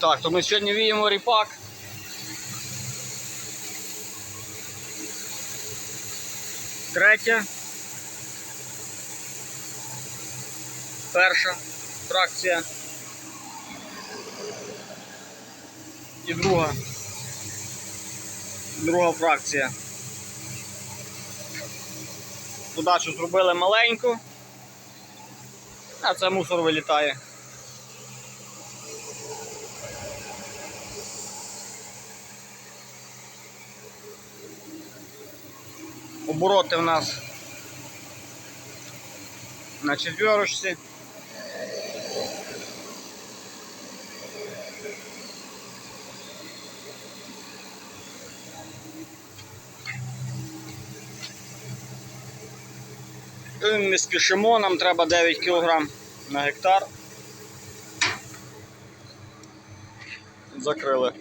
Так, то ми сьогодні віємо ріпак. Третя. Перша фракція. І друга. Друга фракція. Подачу зробили маленьку, а це мусор вилітає. Обороти в нас на четверочці. Не спішимо, нам треба 9 кг на гектар. Закрили.